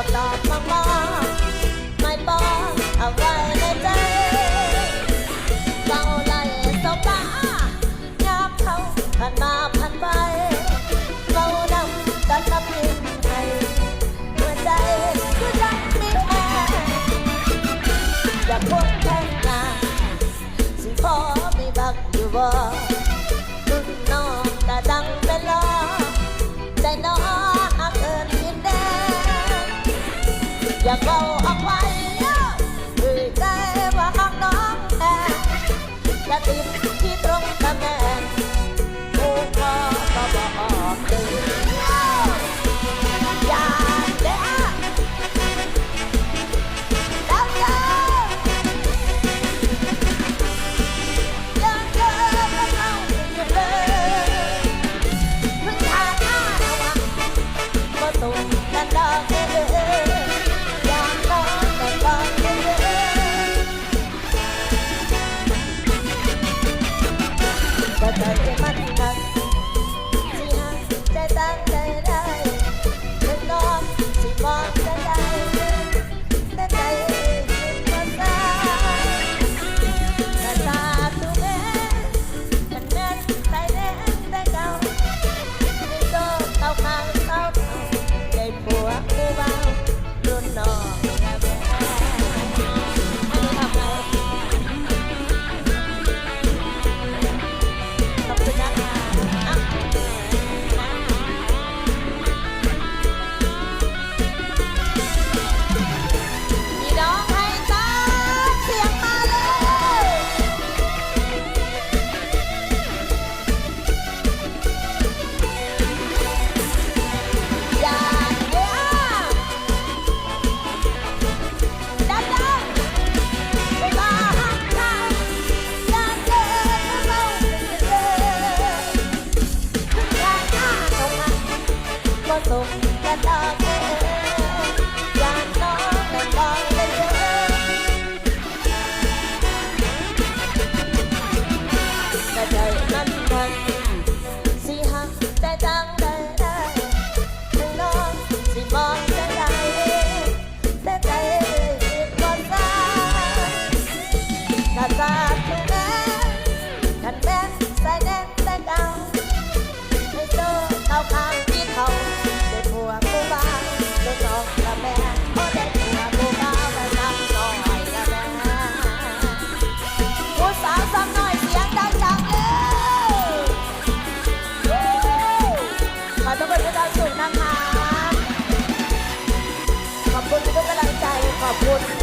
อบตอบมากมากไม่บอกเอาไว้ในใจเฝ้าไล่สบตายาบเขาผ่านมาผ่านไปเฝ้าดำตาสับเพียให้หัวใจก็ยังมีแอร์อยากพ้นแค่งานสิพอมีบักอยู่บ่ go apply. ส่งกันดอก ค